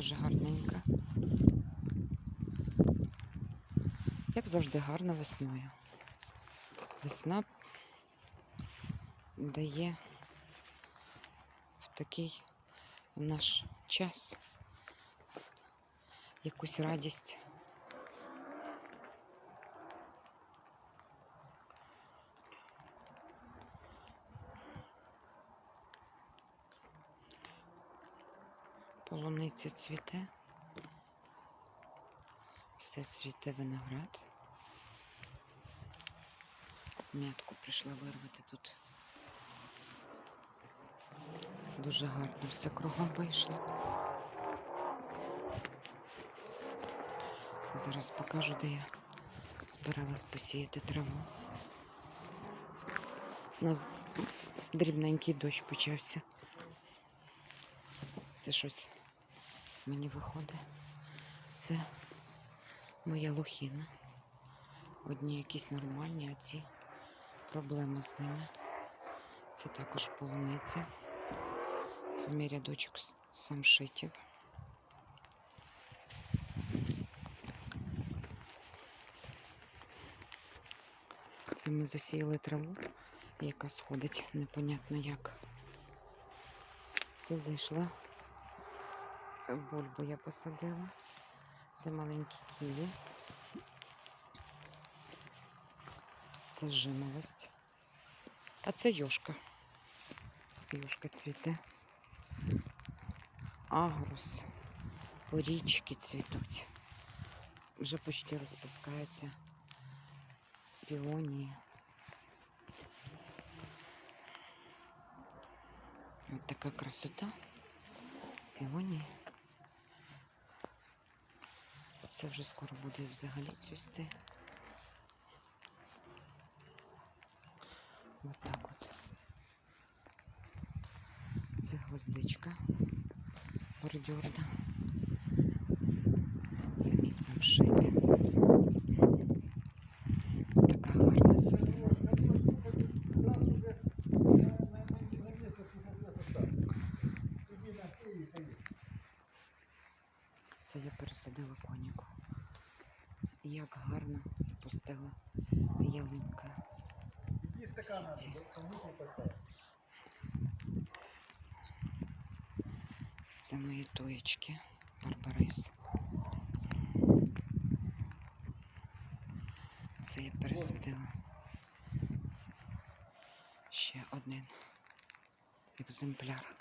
Дуже гарненька. Як завжди, гарно весною. Весна дає в такий наш час якусь радість. Полуниця цвіте. Все цвіте виноград. М'ятку прийшла вирвати тут. Дуже гарно все кругом вийшло. Зараз покажу, де я збиралась посіяти траву. У нас дрібненький дощ почався. Це щось мені виходить. Це моя лохіна. Одні якісь нормальні, а ці проблеми з ними. Це також полуниця. Це мій рядочок самшитів. Це ми засіяли траву, яка сходить непонятно як. Це зайшла бульбу я посадила. Це маленькі ківі. Це жимолость. А це йошка. Йошка цвіте. Агрус. Порічки цвітуть. Вже почти розпускаються піонії. Ось така красота. Піонії. Це вже скоро буде взагалі цвісти. Ось так от. Це гвоздичка бордюрна. Це мій самшит. Така гарна сосна. Це я пересадила коніку. Як гарно пустила ялинка. Всі. Це мої тоєчки, барбарис. Це я пересадила ще один екземпляр.